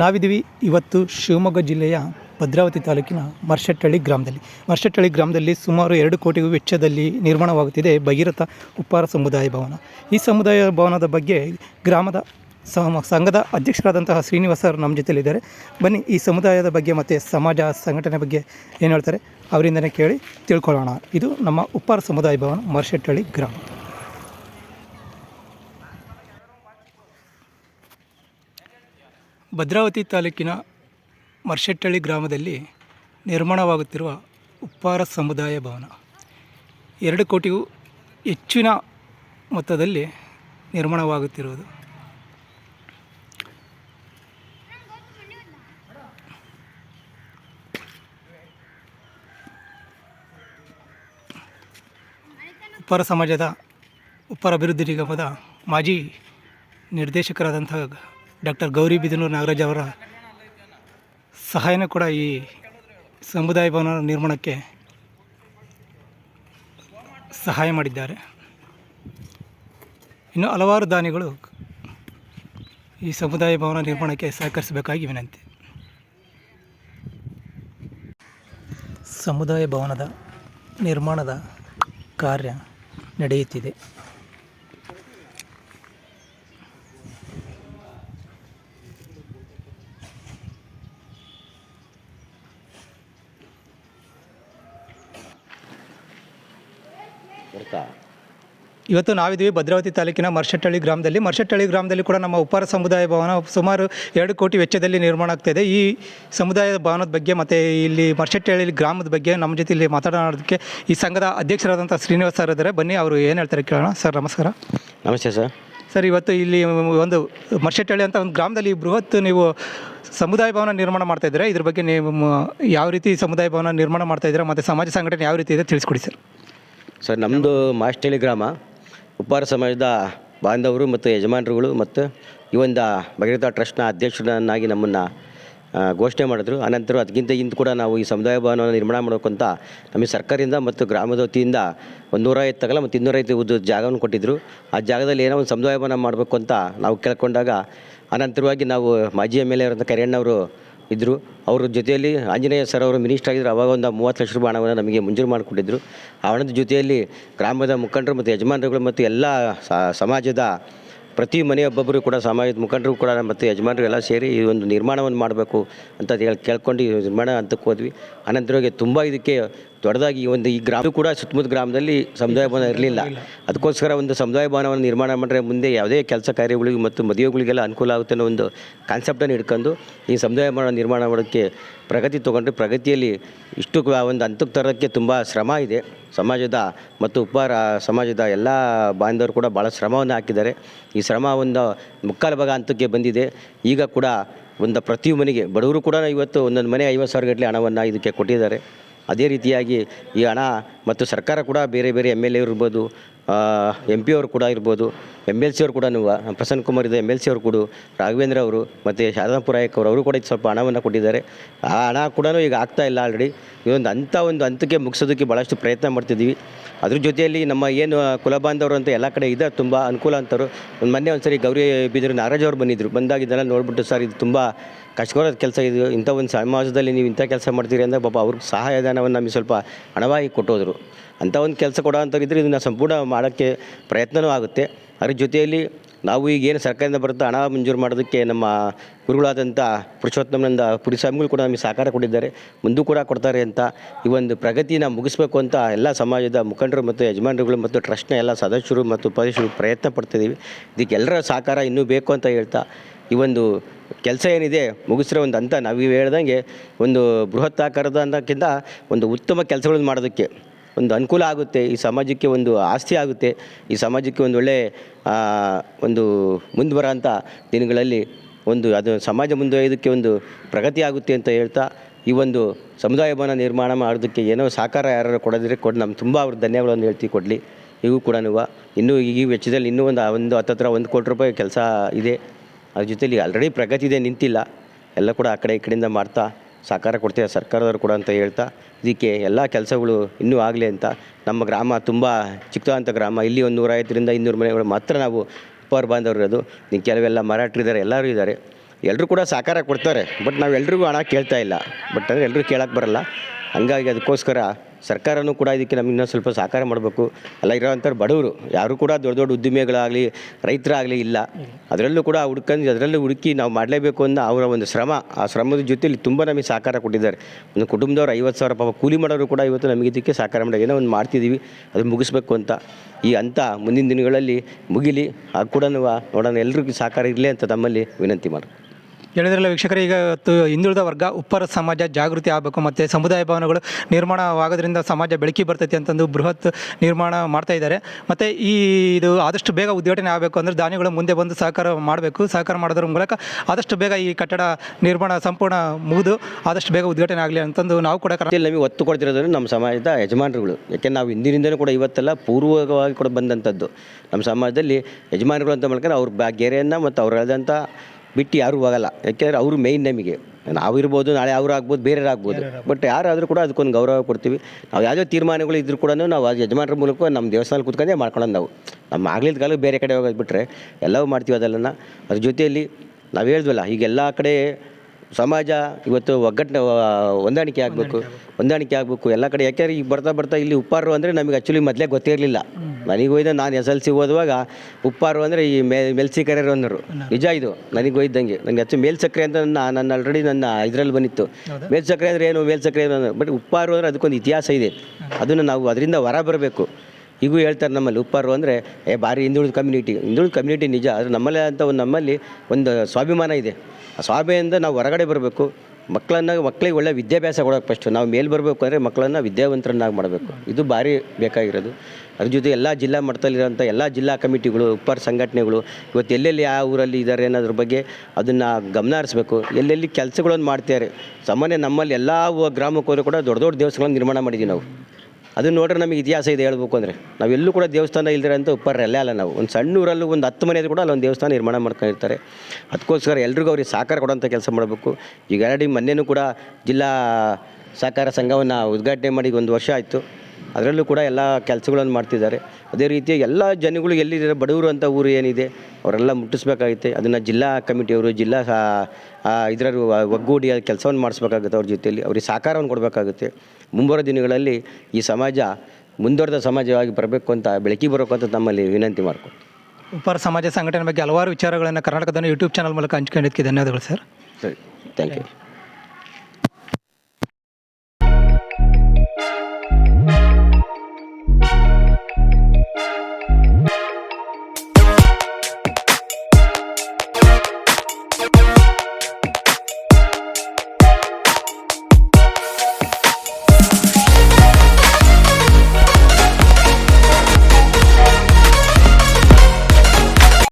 ನಾವಿದ್ದೀವಿ ಇವತ್ತು ಶಿವಮೊಗ್ಗ ಜಿಲ್ಲೆಯ ಭದ್ರಾವತಿ ತಾಲೂಕಿನ ಮರ್ಷಟ್ಟಳ್ಳಿ ಗ್ರಾಮದಲ್ಲಿ. ಮರ್ಷಟ್ಟಳ್ಳಿ ಗ್ರಾಮದಲ್ಲಿ ಸುಮಾರು ಎರಡು ಕೋಟಿ ವೆಚ್ಚದಲ್ಲಿ ನಿರ್ಮಾಣವಾಗುತ್ತಿದೆ ಭಗೀರಥ ಉಪ್ಪಾರ ಸಮುದಾಯ ಭವನ. ಈ ಸಮುದಾಯ ಭವನದ ಬಗ್ಗೆ ಗ್ರಾಮದ ಸಂಘದ ಅಧ್ಯಕ್ಷರಾದಂತಹ ಶ್ರೀನಿವಾಸ ಅವರು ನಮ್ಮ ಜೊತೆಯಲ್ಲಿದ್ದಾರೆ ಬನ್ನಿ, ಈ ಸಮುದಾಯದ ಬಗ್ಗೆ ಮತ್ತು ಸಮಾಜ ಸಂಘಟನೆ ಬಗ್ಗೆ ಏನು ಹೇಳ್ತಾರೆ, ಅವರಿಂದನೇ ಕೇಳಿ ತಿಳ್ಕೊಳ್ಳೋಣ. ಇದು ನಮ್ಮ ಉಪ್ಪಾರ ಸಮುದಾಯ ಭವನ, ಮರ್ಷಟ್ಟಳ್ಳಿ ಗ್ರಾಮ. ಭದ್ರಾವತಿ ತಾಲೂಕಿನ ಮರ್ಷೆಟ್ಟಳ್ಳಿ ಗ್ರಾಮದಲ್ಲಿ ನಿರ್ಮಾಣವಾಗುತ್ತಿರುವ ಉಪ್ಪಾರ ಸಮುದಾಯ ಭವನ. ಎರಡು ಕೋಟಿಗೂ ಹೆಚ್ಚಿನ ಮೊತ್ತದಲ್ಲಿ ನಿರ್ಮಾಣವಾಗುತ್ತಿರುವುದು. ಉಪ್ಪಾರ ಸಮಾಜದ ಉಪ್ಪಾರ ಅಭಿವೃದ್ಧಿ ನಿಗಮದ ಮಾಜಿ ನಿರ್ದೇಶಕರಾದಂಥ ಡಾಕ್ಟರ್ ಗೌರಿ ಬಿದನೂರು ನಾಗರಾಜ್ ಅವರ ಸಹಾಯನೂ ಕೂಡ ಈ ಸಮುದಾಯ ಭವನ ನಿರ್ಮಾಣಕ್ಕೆ ಸಹಾಯ ಮಾಡಿದ್ದಾರೆ. ಇನ್ನು ಹಲವಾರು ದಾನಿಗಳು ಈ ಸಮುದಾಯ ಭವನ ನಿರ್ಮಾಣಕ್ಕೆ ಸಹಕರಿಸಬೇಕಾಗಿ ವಿನಂತಿ. ಸಮುದಾಯ ಭವನದ ನಿರ್ಮಾಣದ ಕಾರ್ಯ ನಡೆಯುತ್ತಿದೆ. ಇವತ್ತು ನಾವಿದ್ದೀವಿ ಭದ್ರಾವತಿ ತಾಲೂಕಿನ ಮರ್ಷಟ್ಟಳ್ಳಿ ಗ್ರಾಮದಲ್ಲಿ. ಮರ್ಷಟ್ಟಳ್ಳಿ ಗ್ರಾಮದಲ್ಲಿ ಕೂಡ ನಮ್ಮ ಉಪ್ಪಾರ ಸಮುದಾಯ ಭವನ ಸುಮಾರು ಎರಡು ಕೋಟಿ ವೆಚ್ಚದಲ್ಲಿ ನಿರ್ಮಾಣ ಆಗ್ತಾಯಿದೆ ಈ ಸಮುದಾಯದ ಭವನದ ಬಗ್ಗೆ ಮತ್ತು ಇಲ್ಲಿ ಮರ್ಷಟ್ಟಳ್ಳಿ ಗ್ರಾಮದ ಬಗ್ಗೆ ನಮ್ಮ ಜೊತೆ ಇಲ್ಲಿ ಮಾತನಾಡೋದಕ್ಕೆ ಈ ಸಂಘದ ಅಧ್ಯಕ್ಷರಾದಂಥ ಶ್ರೀನಿವಾಸ್ ಸರ್ ಇದ್ದಾರೆ. ಬನ್ನಿ ಅವರು ಏನು ಹೇಳ್ತಾರೆ ಕೇಳೋಣ. ಸರ್ ನಮಸ್ಕಾರ. ನಮಸ್ತೆ ಸರ್. ಸರ್ ಇವತ್ತು ಇಲ್ಲಿ ಒಂದು ಮರ್ಷಟ್ಟಳ್ಳಿ ಅಂತ ಒಂದು ಗ್ರಾಮದಲ್ಲಿ ಬೃಹತ್ ನೀವು ಸಮುದಾಯ ಭವನ ನಿರ್ಮಾಣ ಮಾಡ್ತಾ ಇದ್ದೀರಾ? ಇದ್ರ ಬಗ್ಗೆ ನೀವು ಯಾವ ರೀತಿ ಸಮುದಾಯ ಭವನ ನಿರ್ಮಾಣ ಮಾಡ್ತಾ ಇದ್ದೀರಾ? ಮತ್ತು ಸಮಾಜ ಸಂಘಟನೆ ಯಾವ ರೀತಿ ಇದೆ? ತಿಳಿಸ್ಕೊಡಿ ಸರ್. ಸರ್ ನಮ್ಮದು ಮಾಸ್ಟಳ್ಳಿ ಗ್ರಾಮ. ಉಪ್ಪಾರ ಸಮಾಜದ ಬಾಂಧವರು ಮತ್ತು ಯಜಮಾನರುಗಳು ಮತ್ತು ಈ ಒಂದು ಭಗೀರಥ ಟ್ರಸ್ಟ್ನ ಅಧ್ಯಕ್ಷರನ್ನಾಗಿ ನಮ್ಮನ್ನು ಘೋಷಣೆ ಮಾಡಿದ್ರು. ಅನಂತರ ಅದಕ್ಕಿಂತ ಹಿಂದೆ ಕೂಡ ನಾವು ಈ ಸಮುದಾಯ ಭವನವನ್ನು ನಿರ್ಮಾಣ ಮಾಡೋಕ್ಕಂತ ನಮಗೆ ಸರ್ಕಾರದಿಂದ ಮತ್ತು ಗ್ರಾಮದ ವತಿಯಿಂದ ಒಂದು ನೂರೈವತ್ತು ತಗಲ ಮತ್ತು ಇನ್ನೂರೈವತ್ತು ಉದ್ದು ಜಾಗವನ್ನು ಕೊಟ್ಟಿದ್ದರು ಆ ಜಾಗದಲ್ಲಿ ಏನೋ ಒಂದು ಸಮುದಾಯ ಭವನ ಮಾಡಬೇಕು ಅಂತ ನಾವು ಕೇಳ್ಕೊಂಡಾಗ ಅನಂತರವಾಗಿ ನಾವು ಮಾಜಿ ಎಂ ಎಲ್ ಎ ಅವರಂಥ ಕರಿಯಣ್ಣವರು ಇದ್ದರು ಅವ್ರ ಜೊತೆಯಲ್ಲಿ ಆಂಜನೇಯ ಸರ್ ಅವರು ಮಿನಿಸ್ಟರ್ ಆಗಿದ್ದರು ಅವಾಗ ಒಂದು ಮೂವತ್ತು ಲಕ್ಷ ರೂಪಾಯಿ ಹಣವನ್ನು ನಮಗೆ ಮಂಜೂರು ಮಾಡಿಕೊಟ್ಟಿದ್ದರು ಆ ಹಣದ ಜೊತೆಯಲ್ಲಿ ಗ್ರಾಮದ ಮುಖಂಡರು ಮತ್ತು ಯಜಮಾನರುಗಳು ಮತ್ತು ಎಲ್ಲ ಸಮಾಜದ ಪ್ರತಿ ಮನೆಯೊಬ್ಬೊಬ್ಬರು ಕೂಡ, ಸಮಾಜದ ಮುಖಂಡರು ಕೂಡ ಮತ್ತು ಯಜಮಾನರು ಎಲ್ಲ ಸೇರಿ ಈ ಒಂದು ನಿರ್ಮಾಣವನ್ನು ಮಾಡಬೇಕು ಅಂತ ಹೇಳಿ ಕೇಳ್ಕೊಂಡು ಈ ನಿರ್ಮಾಣ ಹಂತಕ್ಕೆ ಹೋದ್ವಿ. ಅನಂತರವಾಗಿ ತುಂಬ ಇದಕ್ಕೆ ದೊಡ್ಡದಾಗಿ ಒಂದು ಈ ಗ್ರಾಮ ಕೂಡ ಸುತ್ತಮುತ್ತ ಗ್ರಾಮದಲ್ಲಿ ಸಮುದಾಯ ಭವನ ಇರಲಿಲ್ಲ. ಅದಕ್ಕೋಸ್ಕರ ಒಂದು ಸಮುದಾಯ ಭವನವನ್ನು ನಿರ್ಮಾಣ ಮಾಡಿದ್ರೆ ಮುಂದೆ ಯಾವುದೇ ಕೆಲಸ ಕಾರ್ಯಗಳಿಗೆ ಮತ್ತು ಮದುವೆಗಳಿಗೆಲ್ಲ ಅನುಕೂಲ ಆಗುತ್ತೆ ಅನ್ನೋ ಒಂದು ಕಾನ್ಸೆಪ್ಟನ್ನು ಇಟ್ಕೊಂಡು ಈ ಸಮುದಾಯ ಭವನ ನಿರ್ಮಾಣ ಮಾಡೋಕ್ಕೆ ಪ್ರಗತಿ ತೊಗೊಂಡ್ರೆ ಪ್ರಗತಿಯಲ್ಲಿ ಇಷ್ಟು ಒಂದು ಹಂತಕ್ಕೆ ತರೋಕ್ಕೆ ತುಂಬ ಶ್ರಮ ಇದೆ. ಸಮಾಜದ ಮತ್ತು ಉಪಹಾರ, ಸಮಾಜದ ಎಲ್ಲ ಬಾಂಧವರು ಕೂಡ ಭಾಳ ಶ್ರಮವನ್ನು ಹಾಕಿದ್ದಾರೆ. ಈ ಶ್ರಮ ಒಂದು ಮುಕ್ಕಾಲು ಭಾಗ ಹಂತಕ್ಕೆ ಬಂದಿದೆ. ಈಗ ಕೂಡ ಒಂದು ಪ್ರತಿ ಮನೆಗೆ ಬಡವರು ಕೂಡ ಇವತ್ತು ಒಂದೊಂದು ಮನೆ ಐವತ್ತು ಸಾವಿರ ಗಟ್ಟಲೆ ಹಣವನ್ನು ಇದಕ್ಕೆ ಕೊಟ್ಟಿದ್ದಾರೆ. ಅದೇ ರೀತಿಯಾಗಿ ಈ ಹಣ ಮತ್ತು ಸರ್ಕಾರ ಕೂಡ ಬೇರೆ ಬೇರೆ ಎಂ ಎಲ್ ಎ ಇರ್ಬೋದು ಎಂ ಪಿ ಅವರು ಕೂಡ ಇರ್ಬೋದು ಎಂ ಎಲ್ ಸಿ ಅವರು ಕೂಡ ಪ್ರಸನ್ನ ಕುಮಾರ್ ಇದೆ ಎಂ ಎಲ್ ಸಿ ಅವರು ಕೂಡ, ರಾಘವೇಂದ್ರ ಅವರು, ಮತ್ತು ಶಾರದಾಪುರ ನಾಯಕ್ ಅವರು ಕೂಡ ಇದು ಸ್ವಲ್ಪ ಹಣವನ್ನು ಕೊಟ್ಟಿದ್ದಾರೆ. ಆ ಹಣ ಕೂಡ ಈಗ ಆಗ್ತಾ ಇಲ್ಲ ಆಲ್ರೆಡಿ ಇದೊಂದು ಅಂಥ ಒಂದು ಹಂತಕ್ಕೆ ಮುಗಿಸೋದಕ್ಕೆ ಭಾಳಷ್ಟು ಪ್ರಯತ್ನ ಮಾಡ್ತಿದ್ದೀವಿ. ಅದ್ರ ಜೊತೆಯಲ್ಲಿ ನಮ್ಮ ಏನು ಕುಲಬಾಂಧವರು ಅಂತ ಎಲ್ಲ ಕಡೆ ಇದೆ ತುಂಬ ಅನುಕೂಲ ಅಂತವರು. ಒಂದು ಮೊನ್ನೆ ಒಂದು ಸರಿ ಗೌರಿ ಬೀದರು ನಾಗರಾಜ್ ಅವರು ಬಂದಿದ್ದರು ಬಂದಾಗ ಇದೆಲ್ಲ ನೋಡ್ಬಿಟ್ಟು, ಸರ್, ಇದು ತುಂಬ ಕಷ್ಟಕರದ ಕೆಲಸ ಇದು. ಇಂಥ ಒಂದು ಸಮಾಜದಲ್ಲಿ ನೀವು ಇಂಥ ಕೆಲಸ ಮಾಡ್ತೀರಿ ಅಂದರೆ ಪಾಪ ಅವ್ರಿಗೆ ಸಹಾಯಧನವನ್ನು ನಮಗೆ ಸ್ವಲ್ಪ ಹಣವಾಗಿ ಕೊಟ್ಟೋದ್ರು. ಅಂಥ ಒಂದು ಕೆಲಸ ಕೊಡೋ ಇದ್ದರೆ ಇದನ್ನು ಸಂಪೂರ್ಣ ಮಾಡೋಕ್ಕೆ ಪ್ರಯತ್ನವೂ ಆಗುತ್ತೆ. ಅದ್ರ ಜೊತೆಯಲ್ಲಿ ನಾವು ಈಗ ಏನು ಸರ್ಕಾರದಿಂದ ಬರುತ್ತೆ ಹಣ ಮಂಜೂರು ಮಾಡೋದಕ್ಕೆ ನಮ್ಮ ಗುರುಗಳಾದಂಥ ಪುರುಷೋತ್ತಮನಂದ ಪುರಿ ಸ್ವಾಮಿಗಳು ಕೂಡ ನಮಗೆ ಸಹಕಾರ ಕೊಟ್ಟಿದ್ದಾರೆ. ಮುಂದೂ ಕೂಡ ಕೊಡ್ತಾರೆ ಅಂತ ಈ ಒಂದು ಪ್ರಗತಿನ ಮುಗಿಸ್ಬೇಕು ಅಂತ ಎಲ್ಲ ಸಮಾಜದ ಮುಖಂಡರು ಮತ್ತು ಯಜಮಾನರುಗಳು ಮತ್ತು ಟ್ರಸ್ಟ್ನ ಎಲ್ಲ ಸದಸ್ಯರು ಮತ್ತು ಉಪಾಧ್ಯಕ್ಷರು ಪ್ರಯತ್ನ ಪಡ್ತಿದ್ದೀವಿ. ಇದಕ್ಕೆ ಎಲ್ಲರ ಸಹಕಾರ ಇನ್ನೂ ಬೇಕು ಅಂತ ಹೇಳ್ತಾ ಈ ಒಂದು ಕೆಲಸ ಏನಿದೆ ಮುಗಿಸಿರೋ ಒಂದು ಹಂತ ನಾವು ಹೇಳ್ದಂಗೆ ಒಂದು ಬೃಹತ್ ಆಕಾರದ ಅನ್ನೋಕ್ಕಿಂತ ಒಂದು ಉತ್ತಮ ಕೆಲಸಗಳನ್ನು ಮಾಡೋದಕ್ಕೆ ಒಂದು ಅನುಕೂಲ ಆಗುತ್ತೆ ಈ ಸಮಾಜಕ್ಕೆ ಒಂದು ಆಸ್ತಿ ಆಗುತ್ತೆ ಈ ಸಮಾಜಕ್ಕೆ ಒಂದು ಒಳ್ಳೆ ಆ, ಒಂದು ಮುಂದೆ ಬರೋಂಥ ದಿನಗಳಲ್ಲಿ ಒಂದು ಅದು ಸಮಾಜ ಮುಂದುವರಿಯೋದಕ್ಕೆ ಒಂದು ಪ್ರಗತಿ ಆಗುತ್ತೆ ಅಂತ ಹೇಳ್ತಾ ಈ ಒಂದು ಸಮುದಾಯ ಭವನ ನಿರ್ಮಾಣ ಮಾಡೋದಕ್ಕೆ ಏನೋ ಸಹಕಾರ ಯಾರು ಕೊಡೋದಿದ್ರೆ ಕೊಡ್ ನಮ್ಮ ತುಂಬ ಅವ್ರ ಧನ್ಯವಾದಗಳನ್ನು ಹೇಳ್ತೀವಿ ಕೊಡಲಿ. ಇವೂ ಕೂಡ ಇನ್ನೂ ಈ ವೆಚ್ಚದಲ್ಲಿ ಇನ್ನೂ ಒಂದು ಒಂದು ಹತ್ತತ್ರ ಒಂದು ಕೋಟಿ ರೂಪಾಯಿ ಕೆಲಸ ಇದೆ. ಅದ್ರ ಜೊತೆಲಿ ಆಲ್ರೆಡಿ ಪ್ರಗತಿ ಇದೆ ನಿಂತಿಲ್ಲ. ಎಲ್ಲ ಕೂಡ ಆ ಕಡೆ ಈ ಕಡೆಯಿಂದ ಮಾಡ್ತಾ ಸಹಕಾರ ಕೊಡ್ತೀವಿ ಸರ್ಕಾರದವರು ಕೂಡ ಅಂತ ಹೇಳ್ತಾ, ಇದಕ್ಕೆ ಎಲ್ಲ ಕೆಲಸಗಳು ಇನ್ನೂ ಆಗಲಿ ಅಂತ ನಮ್ಮ ಗ್ರಾಮ ತುಂಬ ಚಿಕ್ಕದಾದಂಥ ಗ್ರಾಮ. ಇಲ್ಲಿ ಒಂದು ನೂರೈವತ್ತರಿಂದ ಇನ್ನೂರು ಮನೆಗಳು ಮಾತ್ರ ನಾವು ಉಪಹಾರ ಬಾಂಧವರು ಇರೋದು. ಇನ್ನು ಕೆಲವೆಲ್ಲ ಮರಾಠರಿದ್ದಾರೆ ಎಲ್ಲರೂ ಇದ್ದಾರೆ. ಎಲ್ಲರೂ ಕೂಡ ಸಹಕಾರ ಕೊಡ್ತಾರೆ, ಬಟ್ ನಾವು ಎಲ್ರಿಗೂ ಹಣ ಕೇಳ್ತಾ ಇಲ್ಲ. ಬಟ್ ಅಂದರೆ ಎಲ್ಲರೂ ಕೇಳಕ್ಕೆ ಬರಲ್ಲ. ಹಂಗಾಗಿ ಅದಕ್ಕೋಸ್ಕರ ಸರ್ಕಾರನೂ ಕೂಡ ಇದಕ್ಕೆ ನಮ್ಗೆ ಇನ್ನೊಂದು ಸ್ವಲ್ಪ ಸಹಕಾರ ಮಾಡಬೇಕು. ಎಲ್ಲ ಇರೋವಂಥ ಬಡವರು, ಯಾರು ಕೂಡ ದೊಡ್ಡ ದೊಡ್ಡ ಉದ್ದಿಮೆಗಳಾಗಲಿ, ರೈತರಾಗಲಿ ಇಲ್ಲ. ಅದರಲ್ಲೂ ಕೂಡ ಹುಡ್ಕೊಂಡು, ಅದರಲ್ಲೂ ಹುಡುಕಿ ನಾವು ಮಾಡಲೇಬೇಕು ಅನ್ನೋ ಅವರ ಒಂದು ಶ್ರಮ, ಆ ಶ್ರಮದ ಜೊತೆಯಲ್ಲಿ ತುಂಬ ನಮಗೆ ಸಹಕಾರ ಕೊಟ್ಟಿದ್ದಾರೆ. ಒಂದು ಕುಟುಂಬದವ್ರು ಐವತ್ತು ಸಾವಿರ ಪಾಪ ಕೂಲಿ ಮಾಡೋರು ಕೂಡ ಇವತ್ತು ನಮಗೆ ಇದಕ್ಕೆ ಸಹಕಾರ ಮಾಡಿ, ಏನೋ ಒಂದು ಮಾಡ್ತಿದ್ದೀವಿ, ಅದು ಮುಗಿಸ್ಬೇಕು ಅಂತ. ಈ ಅಂತ ಮುಂದಿನ ದಿನಗಳಲ್ಲಿ ಮುಗಿಲಿ ಅದು ಕೂಡ ನೋಡೋಣ, ಎಲ್ರಿಗೂ ಸಹಕಾರ ಇರಲಿ ಅಂತ ತಮ್ಮಲ್ಲಿ ವಿನಂತಿ ಮಾಡಿ ಹೇಳಿದ್ರಲ್ಲ ವೀಕ್ಷಕರೇ, ಈಗ ಹಿಂದುಳಿದ ವರ್ಗ, ಉಪ್ಪರ ಸಮಾಜ ಜಾಗೃತಿ ಆಗಬೇಕು, ಮತ್ತು ಸಮುದಾಯ ಭವನಗಳು ನಿರ್ಮಾಣವಾಗೋದ್ರಿಂದ ಸಮಾಜ ಬೆಳಕಿ ಬರ್ತೈತಿ ಅಂತಂದು ಬೃಹತ್ ನಿರ್ಮಾಣ ಮಾಡ್ತಾ ಇದ್ದಾರೆ. ಮತ್ತು ಈ, ಇದು ಆದಷ್ಟು ಬೇಗ ಉದ್ಘಾಟನೆ ಆಗಬೇಕು ಅಂದರೆ ದಾನಿಗಳು ಮುಂದೆ ಬಂದು ಸಹಕಾರ ಮಾಡಬೇಕು. ಸಹಕಾರ ಮಾಡೋದ್ರ ಮೂಲಕ ಆದಷ್ಟು ಬೇಗ ಈ ಕಟ್ಟಡ ನಿರ್ಮಾಣ ಸಂಪೂರ್ಣ ಮುಗಿದು ಆದಷ್ಟು ಬೇಗ ಉದ್ಘಾಟನೆ ಆಗಲಿ ಅಂತಂದು ನಾವು ಕೂಡ ನಮಗೆ ಒತ್ತು ಕೊಡ್ತಿರೋದು ನಮ್ಮ ಸಮಾಜದ ಯಜಮಾನರುಗಳು. ಯಾಕೆ ನಾವು ಹಿಂದಿನಿಂದಲೂ ಕೂಡ ಇವತ್ತೆಲ್ಲ ಪೂರ್ವಕವಾಗಿ ಕೂಡ ಬಂದಂಥದ್ದು. ನಮ್ಮ ಸಮಾಜದಲ್ಲಿ ಯಜಮಾನರುಗಳು ಅಂತ ಮಾಡ್ಕೊಂಡು ಅವ್ರ ಬಾ ಗೆರೆಯನ್ನು ಮತ್ತು ಅವ್ರು ಹೇಳ್ದಂಥ ಬಿಟ್ಟು ಯಾರೂ ಹೋಗಲ್ಲ. ಯಾಕೆಂದರೆ ಅವರು ಮೇಯ್ನ್ ನಮಗೆ. ನಾವು ಇರ್ಬೋದು ನಾಳೆ ಅವ್ರು ಆಗ್ಬೋದು ಬೇರೆ ಆಗ್ಬೋದು. ಬಟ್ ಯಾರಾದರೂ ಕೂಡ ಅದಕ್ಕೊಂದು ಗೌರವ ಕೊಡ್ತೀವಿ. ನಾವು ಯಾವುದೇ ತೀರ್ಮಾನಗಳು ಇದ್ರೂ ಕೂಡ ನಾವು ಅದು ಯಜಮಾನರ ಮೂಲಕ ನಮ್ಮ ದೇವಸ್ಥಾನ ಕೂತ್ಕೊಂಡೇ ಮಾಡ್ಕೊಳ್ಳೋದು ನಾವು. ನಮ್ಮ ಆಗ್ಲಿದ ಕಾಲ ಬೇರೆ ಕಡೆ ಹೋಗೋದು ಬಿಟ್ಟರೆ ಎಲ್ಲವೂ ಮಾಡ್ತೀವಿ ಅದೆಲ್ಲ ಅದ್ರ ಜೊತೆಯಲ್ಲಿ ನಾವು ಹೇಳಿದ್ವಲ್ಲ ಈಗ ಎಲ್ಲ ಕಡೆ ಸಮಾಜ ಇವತ್ತು ಒಗ್ಗಟ್ಟು ಹೊಂದಾಣಿಕೆ ಆಗಬೇಕು. ಹೊಂದಾಣಿಕೆ ಆಗಬೇಕು. ಎಲ್ಲ ಕಡೆ ಯಾಕೆಂದ್ರೆ ಈಗ ಬರ್ತಾ ಬರ್ತಾ ಇಲ್ಲಿ ಉಪ್ಪಾರು ಅಂದರೆ ನಮಗೆ ಆ್ಯಕ್ಚುಲಿ ಮೊದಲೇ ಗೊತ್ತೇ ಇರಲಿಲ್ಲ. ನನಗೆ ಹೋಯ್ದ ನಾನು ಎಸ್ ಎಲ್ ಸಿ ಓದುವಾಗ ಉಪ್ಪಾರು ಅಂದರೆ ಈ ಮೇ ಮೆಲ್ಸಿಕರೆರು ಅಂದರು. ನಿಜ ಇದು ನನಗೆ ಒಯ್ದಂಗೆ ನನಗೆ ಅಚ್ಚು ಮೇಲ್ಸಕ್ರೆ ಅಂತ ನನ್ನ ನನ್ನ ಆಲ್ರೆಡಿ ನನ್ನ ಇದರಲ್ಲಿ ಬಂದಿತ್ತು. ಮೇಲ್ಸಕ್ರೆ ಅಂದರೆ ಏನು? ಮೇಲ್ಸಕ್ರೆ ಅಂದ್ರೆ ಬಟ್ ಉಪ್ಪಾರು ಅಂದರೆ ಅದಕ್ಕೊಂದು ಇತಿಹಾಸ ಇದೆ. ಅದನ್ನು ನಾವು ಅದರಿಂದ ಹೊರ ಬರಬೇಕು. ಈಗೂ ಹೇಳ್ತಾರೆ ನಮ್ಮಲ್ಲಿ ಉಪ್ಪಾರು ಅಂದರೆ ಏ ಭಾರಿ ಹಿಂದುಳಿದ ಕಮ್ಯುನಿಟಿ ಹಿಂದುಳಿದ ಕಮ್ಯುನಿಟಿ ನಿಜ ಆದರೆ ನಮ್ಮಲ್ಲೇ ಅಂತ ಒಂದು ನಮ್ಮಲ್ಲಿ ಒಂದು ಸ್ವಾಭಿಮಾನ ಇದೆ. ಆ ಸ್ವಾಭಿಮಾನದಿಂದ ನಾವು ಹೊರಗಡೆ ಬರಬೇಕು. ಮಕ್ಕಳನ್ನ ಮಕ್ಕಳಿಗೆ ಒಳ್ಳೆ ವಿದ್ಯಾಭ್ಯಾಸ ಕೊಡೋಕೆ ಫಸ್ಟು ನಾವು ಮೇಲೆ ಬರಬೇಕು ಅಂದರೆ ಮಕ್ಕಳನ್ನು ವಿದ್ಯಾವಂತರನ್ನಾಗಿ ಮಾಡಬೇಕು. ಇದು ಭಾರಿ ಬೇಕಾಗಿರೋದು. ಅದ್ರ ಜೊತೆ ಎಲ್ಲ ಜಿಲ್ಲಾ ಮಟ್ಟದಲ್ಲಿರೋಂಥ ಎಲ್ಲ ಜಿಲ್ಲಾ ಕಮಿಟಿಗಳು, ಉಪ್ಪಾರ ಸಂಘಟನೆಗಳು ಇವತ್ತು ಎಲ್ಲೆಲ್ಲಿ ಯಾವ ಊರಲ್ಲಿ ಇದ್ದಾರೆ ಅನ್ನೋದ್ರ ಬಗ್ಗೆ ಅದನ್ನು ಗಮನ ಹರಿಸ್ಬೇಕು. ಎಲ್ಲೆಲ್ಲಿ ಕೆಲಸಗಳನ್ನು ಮಾಡ್ತಾರೆ ಸಾಮಾನ್ಯ ನಮ್ಮಲ್ಲಿ ಎಲ್ಲ ಗ್ರಾಮಕ್ಕೆ ಹೋದರೂ ಕೂಡ ದೊಡ್ಡ ದೊಡ್ಡ ದೇವಸ್ಥಾನಗಳನ್ನ ನಿರ್ಮಾಣ ಮಾಡಿದ್ದೀವಿ ನಾವು. ಅದನ್ನು ನೋಡ್ರೆ ನಮಗೆ ಇತಿಹಾಸ ಇದೆ ಹೇಳ್ಬೇಕು ಅಂದರೆ. ನಾವೆಲ್ಲೂ ಕೂಡ ದೇವಸ್ಥಾನ ಇಲ್ದಿರ ಅಂತ ಉಪ್ಪಾರ ಎಲ್ಲೇ ಅಲ್ಲ ನಾವು. ಒಂದು ಸಣ್ಣ ಊರಲ್ಲೂ ಒಂದು ಹತ್ತು ಮನೆ ಕೂಡ ಅಲ್ಲೊಂದು ದೇವಸ್ಥಾನ ನಿರ್ಮಾಣ ಮಾಡ್ಕೊಂಡಿರ್ತಾರೆ. ಅದಕ್ಕೋಸ್ಕರ ಎಲ್ರಿಗೂ ಅವ್ರಿಗೆ ಸಹಕಾರ ಕೊಡೋಂಥ ಕೆಲಸ ಮಾಡಬೇಕು. ಈಗ ಎರಡು ಮೊನ್ನೆನೂ ಕೂಡ ಜಿಲ್ಲಾ ಸಹಕಾರ ಸಂಘವನ್ನು ಉದ್ಘಾಟನೆ ಮಾಡಿ ಒಂದು ವರ್ಷ ಆಯಿತು. ಅದರಲ್ಲೂ ಕೂಡ ಎಲ್ಲ ಕೆಲಸಗಳನ್ನು ಮಾಡ್ತಿದ್ದಾರೆ. ಅದೇ ರೀತಿ ಎಲ್ಲ ಜನಗಳು ಎಲ್ಲಿದ್ದಾರೆ? ಬಡವರು ಅಂತ ಊರು ಏನಿದೆ? ಅವರೆಲ್ಲ ಮುಟ್ಟಿಸ್ಬೇಕಾಗುತ್ತೆ ಅದನ್ನು ಜಿಲ್ಲಾ ಕಮಿಟಿಯವರು ಜಿಲ್ಲಾ ಇದರ ಒಗ್ಗೂಡಿ ಕೆಲಸವನ್ನು ಮಾಡಿಸ್ಬೇಕಾಗುತ್ತೆ ಅವ್ರ ಜೊತೆಯಲ್ಲಿ. ಅವ್ರಿಗೆ ಸಹಕಾರವನ್ನು ಕೊಡಬೇಕಾಗುತ್ತೆ. ಮುಂಬರೋ ದಿನಗಳಲ್ಲಿ ಈ ಸಮಾಜ ಮುಂದುವರೆದ ಸಮಾಜವಾಗಿ ಬರಬೇಕು ಅಂತ ಬೆಳಕಿ ಬರಬೇಕು ಅಂತ ನಮ್ಮಲ್ಲಿ ವಿನಂತಿ ಮಾಡ್ಕೊಂಡು ಉಪರ ಸಮಾಜ ಸಂಘಟನೆ ಬಗ್ಗೆ ಹಲವಾರು ವಿಚಾರಗಳನ್ನು ಕರ್ನಾಟಕದ ಯೂಟ್ಯೂಬ್ ಚಾನಲ್ ಮೂಲಕ ಹಂಚ್ಕೊಂಡಿದ್ದಕ್ಕೆ ಧನ್ಯವಾದಗಳು ಸರ್. ಸರಿ. Thank you